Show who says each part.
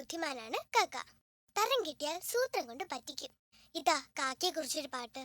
Speaker 1: ബുദ്ധിമാനാണ് കാക്ക. തരം കിട്ടിയാൽ സൂത്രം കൊണ്ട് പറ്റിക്കും. ഇതാ കാക്കയെ കുറിച്ചൊരു പാട്ട്.